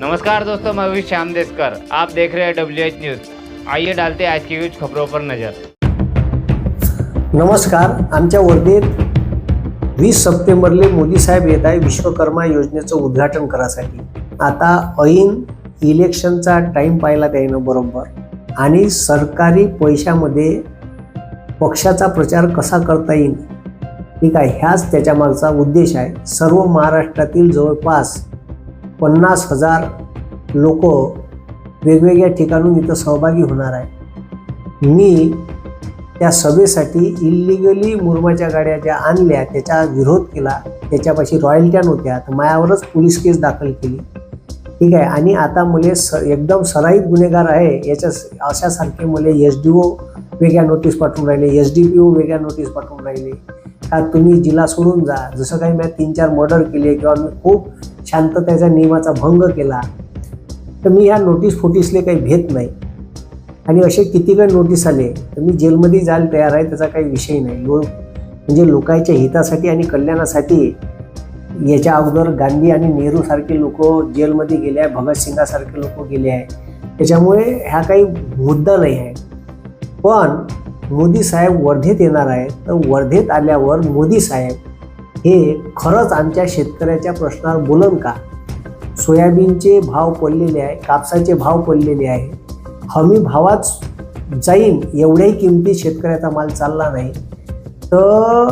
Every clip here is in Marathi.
नमस्कार दोस्तों मैं अभी श्याम देशकर। आप देख रहे हैं डब्ल्यू एच न्यूज़ आइए डालते हैं आज की कुछ खबरों पर नज़र। नमस्कार आमच्या वर्धेत वीस सप्टेंबरले मोदी साहेब येत आहे विश्वकर्मा योजनेचं उद्घाटन करासाठी आता ऐन इलेक्शनचा टाईम पाहिला त्यानं बरोबर. आणि सरकारी पैशामध्ये पक्षाचा प्रचार कसा करता येईल? ठीक आहे ह्याच त्याच्यामागचा उद्देश आहे. सर्व महाराष्ट्रातील जवळपास पन्नास हजार लोक वेगवेगळ्या ठिकाणून इथं सहभागी होणार आहे मी त्या सभेसाठी इल्लिगली मुरमाच्या गाड्या ज्या आणल्या त्याचा विरोध केला. त्याच्यापाशी रॉयल्ट्या नव्हत्या तर मायावरच पोलीस केस दाखल केली. ठीक आहे आणि आता मुले स एकदम सराईत गुन्हेगार आहे याच्या अशासारखे मुले एस डी ओ वेगळ्या नोटीस पाठवून राहिले एस डी पी ओ वेगळ्या नोटीस पाठवून राहिले. का तुम्ही जिल्हा सोडून जा. जसं काही मी तीन चार मर्डर केले किंवा मी खूप शांततेचा नियमाचा भंग केला तर मी ह्या नोटीस फोटीसले काही भेट नाही. आणि असे किती काही नोटीस आले तर मी जेलमध्ये जायला तयार आहे त्याचा काही विषय नाही. लोक म्हणजे लोकांच्या हितासाठी आणि कल्याणासाठी याच्या अगोदर गांधी आणि नेहरूसारखे लोक जेलमध्ये गेले आहे भगतसिंगासारखे लोक गेले आहे. त्याच्यामुळे ह्या काही मुद्दा नाही आहे. पण मोदी साहेब वर्धेत येणार आहे तर वर्धेत आल्यावर मोदी साहेब हे खरंच आमच्या शेतकऱ्याच्या प्रश्नावर बोलन का? सोयाबीनचे भाव पडलेले आहे कापसाचे भाव पडलेले आहे. हमी भावाच जाईन एवढ्याही किमतीत शेतकऱ्याचा माल चालला नाही. तर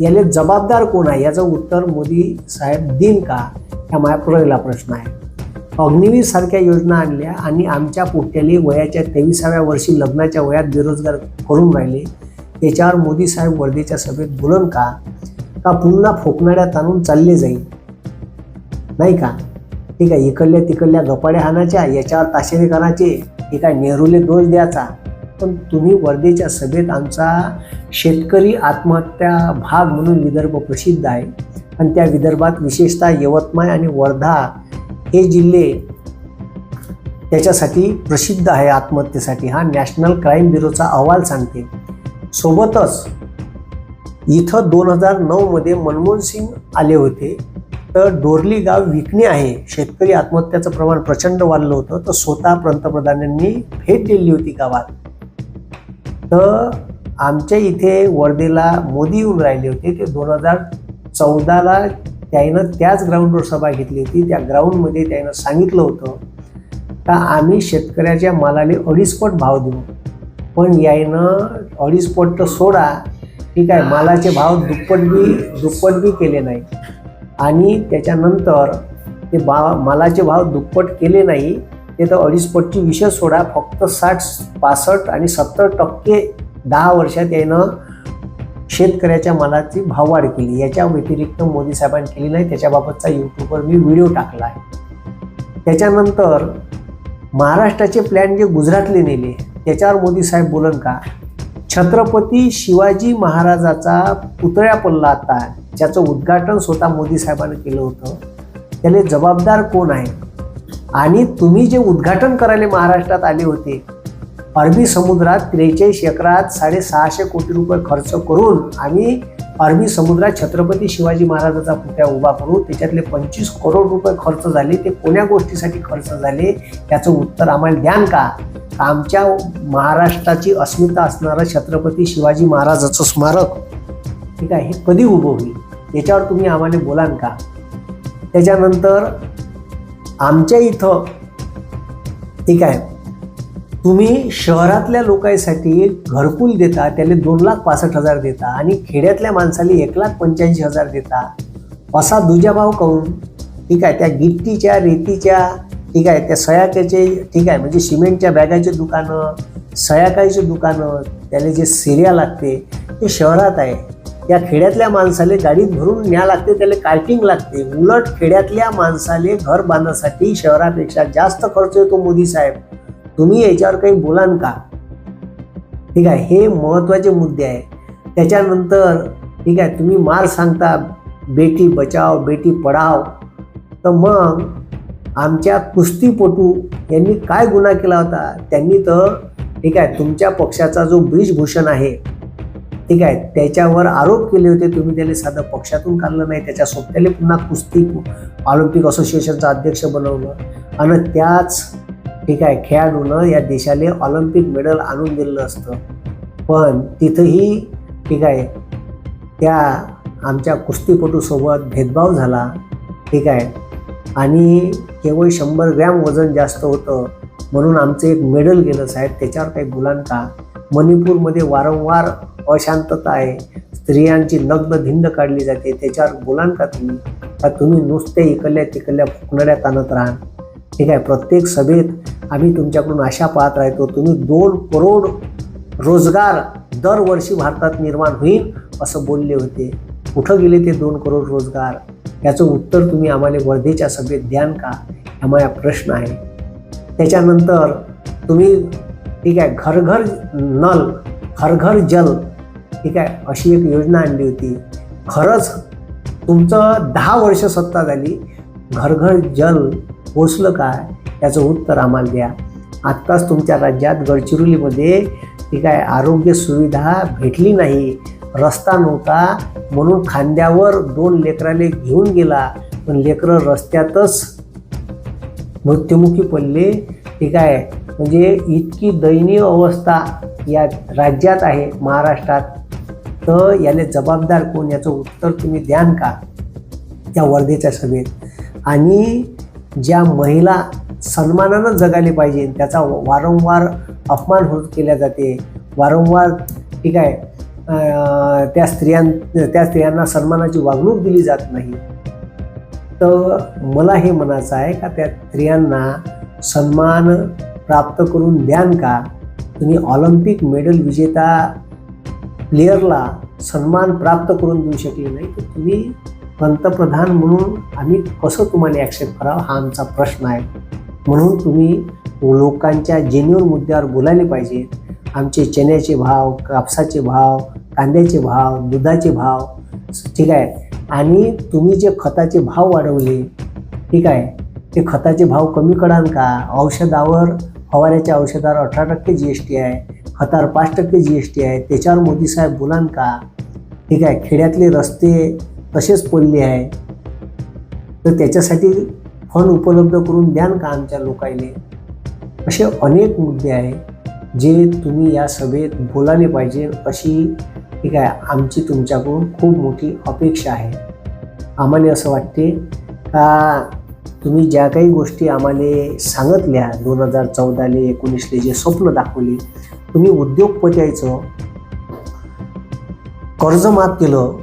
याले जबाबदार कोण आहे? याचं उत्तर मोदी साहेब देईन का? हा माझ्या पहिला प्रश्न आहे. अग्निवीर सारख्या योजना आणल्या आणि आमच्या पोट्याने वयाच्या तेविसाव्या वर्षी लग्नाच्या वयात बेरोजगार करून राहिले. याच्यावर मोदी साहेब वर्धेच्या सभेत बोलन का? का पुन्हा फोकणाऱ्यात आणून चालले जाईल. नाही का? ठीक आहे इकडल्या तिकडल्या गपाड्या हाणाच्या याच्यावर ताशेरे करायचे ठीक आहे नेहरूले दोष द्यायचा. पण तुम्ही वर्धेच्या सभेत आमचा शेतकरी आत्महत्या भाग म्हणून विदर्भ प्रसिद्ध आहे. आणि त्या विदर्भात विशेषतः यवतमाळ आणि वर्धा हे जिल्हे त्याच्यासाठी प्रसिद्ध आहे आत्महत्येसाठी. हा नॅशनल क्राईम ब्युरोचा अहवाल सांगते. सोबतच इथं दोन हजार नऊमध्ये मनमोहन सिंग आले होते. तर डोरली गाव विकणे आहे. शेतकरी आत्महत्याचं प्रमाण प्रचंड वाढलं होतं. तर स्वतः पंतप्रधानांनी भेट दिली होती गावात. तर आमच्या इथे वर्धेला मोदी येऊन राहिले होते. ते दोन हजार चौदाला त्यानं त्याच ग्राउंडवर सभा घेतली होती. त्या ग्राउंडमध्ये त्यानं सांगितलं होतं का आम्ही शेतकऱ्याच्या मालाने अडीचपट भाव देऊ. पण यायनं अडीचपट तर सोडा. ठीक आहे मालाचे भाव दुप्पट बी दुप्पट बी केले नाही. आणि त्याच्यानंतर ते बा मालाचे भाव दुप्पट केले नाही ते तर अडीचपटची विषय सोडा फक्त साठ पासष्ट आणि सत्तर टक्के दहा वर्षात यानं शेतकऱ्याच्या मालाची भाववाढ केली. याच्या व्यतिरिक्त मोदी साहेबांनी केली नाही त्याच्याबाबतचा यूट्यूबवर मी व्हिडिओ टाकला आहे. त्याच्यानंतर महाराष्ट्राचे प्लॅन जे गुजरातले नेले त्याच्यावर मोदी साहेब बोलन का? छत्रपती शिवाजी महाराजाचा पुतळ्या पडला आता. ज्याचं उद्घाटन स्वतः मोदी साहेबांनी केलं होतं. त्याला जबाबदार कोण आहे? आणि तुम्ही जे उद्घाटन करायला महाराष्ट्रात आले होते अरबी समुद्रात त्रेचाळीस एकरात साडेसहाशे कोटी रुपये खर्च करून आम्ही अरबी समुद्रात छत्रपती शिवाजी महाराजाचा पुतळा उभा करू त्याच्यातले पंचवीस करोड रुपये खर्च झाले ते कोण्या गोष्टीसाठी खर्च झाले? याचं उत्तर आम्हाला द्यान का? आमच्या महाराष्ट्राची अस्मिता असणारं छत्रपती शिवाजी महाराजाचं स्मारक. ठीक आहे? हे कधी उभं होईल? याच्यावर तुम्ही आम्हाला बोलाल का? त्याच्यानंतर आमच्या इथं ठीक आहे? तुम्ही शहरातल्या लोकांसाठी घरकुल देता त्याला दोन लाख पासष्ट हजार देता आणि खेड्यातल्या माणसाला एक लाख पंच्याऐंशी हजार देता. असा दुजाभाव काऊन ठीक आहे? त्या गिट्टीच्या रेतीच्या ठीक आहे त्या सयाकाचे ठीक आहे म्हणजे सिमेंटच्या बॅगाचे दुकानं सयाकाईचे दुकानं त्याला जे सिरिया लागते ते शहरात आहे. या खेड्यातल्या माणसाले गाडीत भरून न्या लागते त्याला कार्टिंग लागते. उलट खेड्यातल्या माणसाले घर बांधण्यासाठी शहरापेक्षा जास्त खर्च येतो मोदी साहेब. तुम्ही याच्यावर काही बोलान का? ठीक आहे हे महत्त्वाचे मुद्दे आहे. त्याच्यानंतर ठीक आहे तुम्ही मार सांगता बेटी बचाव बेटी पढाव. तर मग आमच्या कुस्तीपटू यांनी काय गुन्हा केला होता? त्यांनी तर ठीक आहे तुमच्या पक्षाचा जो ब्रिजभूषण आहे ठीक आहे त्याच्यावर आरोप केले होते. तुम्ही त्याला साधं पक्षातून काढलं नाही. त्याच्या सोबत्याला पुन्हा कुस्ती ऑलिम्पिक असोसिएशनचा अध्यक्ष बनवलं. आणि त्याच ठीक आहे खेळाडूनं या देशाला ऑलिम्पिक मेडल आणून दिलेलं असतं. पण तिथंही ठीक आहे त्या आमच्या कुस्तीपटूसोबत भेदभाव झाला. ठीक आहे आणि केवळ शंभर ग्रॅम वजन जास्त होतं म्हणून आमचं एक मेडल गेलं साहेब. त्याच्यावर काही बोलान का मणिपूरमध्ये वारंवार अशांतता आहे. स्त्रियांची नग्न धिंड काढली जाते. त्याच्यावर बोलान का तुम्ही. का तुम्ही नुसते इकडल्या तिकडल्या फुकणाऱ्या ताणत राहा ठीक आहे प्रत्येक सभेत आम्ही तुमच्याकडून आशा पाहत राहतो. तुम्ही दोन करोड रोजगार दरवर्षी भारतात निर्माण होईल असं बोलले होते. कुठं गेले ते दोन करोड रोजगार? याचं उत्तर तुम्ही आम्हाला वर्धेच्या सभेत द्यान का? हा माझा प्रश्न आहे. त्याच्यानंतर तुम्ही ठीक आहे घर घर नल घर घर जल ठीक आहे अशी एक योजना आणली होती. खरंच तुमचं दहा वर्ष सत्ता झाली. घर घर जल पोचलं काय याचं उत्तर आम्हाला द्या. आत्ताच तुमच्या राज्यात गडचिरोलीमध्ये ठीक आहे आरोग्य सुविधा भेटली नाही. रस्ता नव्हता. म्हणून खांद्यावर दोन लेकराले घेऊन गेला. पण लेकरं रस्त्यातच मृत्युमुखी पडले. ठीक आहे. म्हणजे इतकी दयनीय अवस्था या राज्यात आहे महाराष्ट्रात. तर याले जबाबदार कोण? याचं उत्तर तुम्ही द्यान का? त्या वर्धेच्या सभेत. आणि ज्या महिला सन्मानानं जगायला पाहिजे त्याचा वारंवार अपमान होत केल्या जाते. वारंवार ठीक आहे. त्या स्त्रियां त्या स्त्रियांना सन्मानाची वागणूक दिली जात नाही. तर मला हे म्हणायचं आहे का त्या स्त्रियांना सन्मान प्राप्त करून द्यान का? तुम्ही ऑलिम्पिक मेडल विजेता प्लेयरला सन्मान प्राप्त करून देऊ शकले नाही तर तुम्ही पंतप्रधान म्हणून आम्ही कसं तुम्हाला ॲक्सेप्ट करावं? हा आमचा प्रश्न आहे. म्हणून तुम्ही लोकांच्या जेन्युअन मुद्द्यावर बोलायला पाहिजे. आमचे चण्याचे भाव कापसाचे भाव कांद्याचे भाव दुधाचे भाव ठीक आहे? आणि तुम्ही जे खताचे भाव वाढवले ठीक आहे? ते खताचे भाव कमी कराल का? औषधावर फवाऱ्याच्या औषधावर अठरा टक्के जी एस टी आहे खतावर पाच टक्के जी एस टी आहे त्याच्यावर मोदी साहेब बोलान का? ठीक आहे खेड्यातले रस्ते तसेच पडले आहे तर त्याच्यासाठी फंड उपलब्ध करून द्यान का आमच्या लोकायले? असे अनेक मुद्दे आहे जे तुम्ही या सभेत बोलाले पाहिजे अशी ठीक आहे आमची तुमच्याकडून खूप मोठी अपेक्षा आहे. आम्हाला असं वाटते का तुम्ही ज्या काही गोष्टी आम्हाला सांगितल्या दोन हजार चौदाले एकोणीसले जे स्वप्न दाखवले तुम्ही उद्योगपत्याचं कर्ज माफ केलं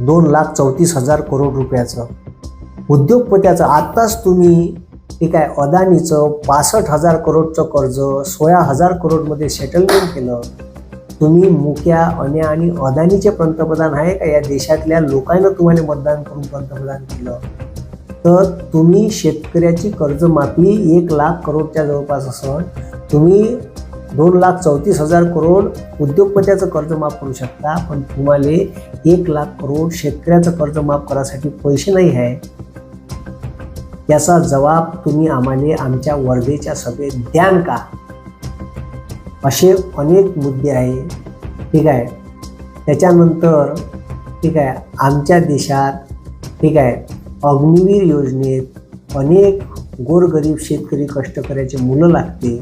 दोन लाख चौतीस हजार करोड रुपयाचं. उद्योगपत्याचं आत्ताच तुम्ही ठीक आहे अदानीचं पासष्ट हजार करोडचं कर्ज सोळा हजार करोडमध्ये सेटलमेंट केलं. तुम्ही मुक्या अन्या आणि अदानीचे पंतप्रधान आहे का? या देशातल्या लोकांना तुम्हाला मतदान करून पंतप्रधान केलं. तर तुम्ही शेतकऱ्याची कर्जमाफी एक लाख करोडच्या जवळपास असून तुम्ही दोन लाख चौतीस हजार करोड उद्योगपत्याचं कर्ज माफ करू शकता पण तुम्हाला एक लाख करोड शेतकऱ्याचं कर्ज माफ करायसाठी पैसे नाही आहे. याचा जबाब तुम्ही आम्हाला आमच्या वर्धेच्या सभेत द्यान का? असे अनेक मुद्दे आहे. ठीक आहे? त्याच्यानंतर ठीक आहे आमच्या देशात ठीक आहे अग्निवीर योजनेत अनेक गोरगरीब शेतकरी कष्टकऱ्याचे मुलं लागते.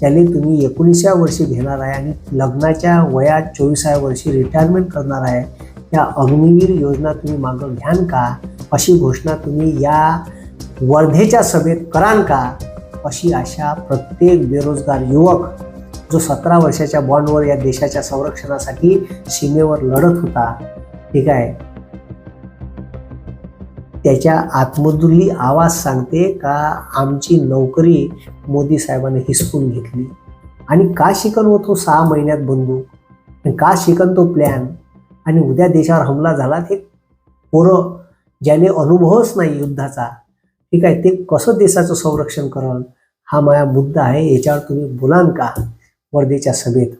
त्याने तुम्ही एकोणीसाव्या वर्षी घेणार आहे आणि लग्नाच्या वयात चोवीसाव्या वर्षी रिटायरमेंट करणार आहे. त्या अग्निवीर योजना तुम्ही मागं घ्यान का? अशी घोषणा तुम्ही या वर्धेच्या सभेत करान का? अशी आशा प्रत्येक बेरोजगार युवक जो सतरा वर्षाच्या बॉन्डवर या देशाच्या संरक्षणासाठी सीमेवर लढत होता ठीक आहे? त्याच्या आत्मदुल्ली आवाज सांगते का आमची नोकरी मोदी साहेबांनी हिसकून घेतली. आणि का शिकन होतो सहा महिन्यात बंदूक का शिकन तो प्लॅन आणि उद्या देशावर हमला झाला ते पोरं ज्याने अनुभवच नाही युद्धाचा ठीक आहे? ते कसं देशाचं संरक्षण करल? हा माझा मुद्दा आहे याच्यावर तुम्ही बोलान का? वर्धेच्या सभेत.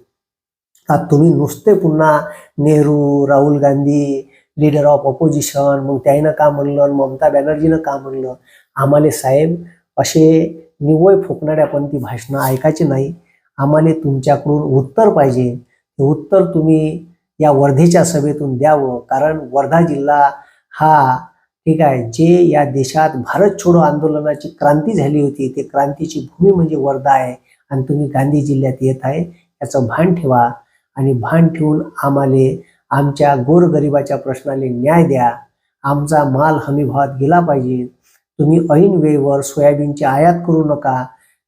आता तुम्ही नुसते पुन्हा Nehru Rahul Gandhi leader of opposition मग त्याईनं का म्हणलं ममता बॅनर्जीनं का म्हणलं? आम्हाला साहेब असे निव्वळ ती भाषणं ऐकायची नाही. आम्हाला तुमच्याकडून उत्तर पाहिजे. ते उत्तर तुम्ही या वर्धेच्या सभेतून द्यावं. कारण वर्धा जिल्हा हा ठीक आहे जे या देशात भारत छोडो आंदोलनाची क्रांती झाली होती ते क्रांतीची भूमी म्हणजे वर्धा आहे. आणि तुम्ही गांधी जिल्ह्यात येत आहे याचं भान ठेवा आणि भान ठेवून आम्हाले आमच्या गोरगरिबाच्या प्रश्नाला न्याय द्या. आमचा माल हमीभावात गेला पाहिजे. तुम्ही ऐन वेळेवर सोयाबीनची आयात करू नका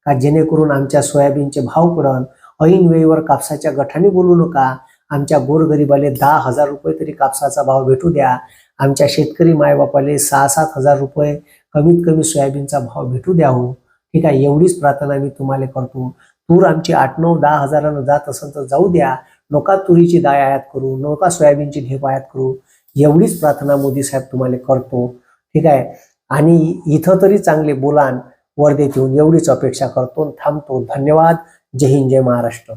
का जेणेकरून आमच्या सोयाबीनचे भाव पडन. ऐन वेळेवर कापसाच्या गठाने बोलू नका. आमच्या गोरगरिबाले दहा हजार रुपये तरी कापसाचा भाव भेटू द्या. आमच्या शेतकरी मायबापाले सहा सात हजार रुपये कमीत कमी सोयाबीनचा भाव भेटू द्या हो ठीक आहे एवढीच प्रार्थना मी तुम्हाला करतो. तूर आमची आठ नऊ दहा हजारानं जात असेल तर जाऊ द्या. नोका तुरीची डाळ आयात करू नोका सोयाबीनची ढेप आयात करू. एवढीच प्रार्थना मोदी साहेब तुम्हाला करतो. ठीक आहे? आणि इथं तरी चांगले बोलान वर्धेत येऊन एवढीच अपेक्षा करतो थांबतो. धन्यवाद. जय हिंद जय महाराष्ट्र.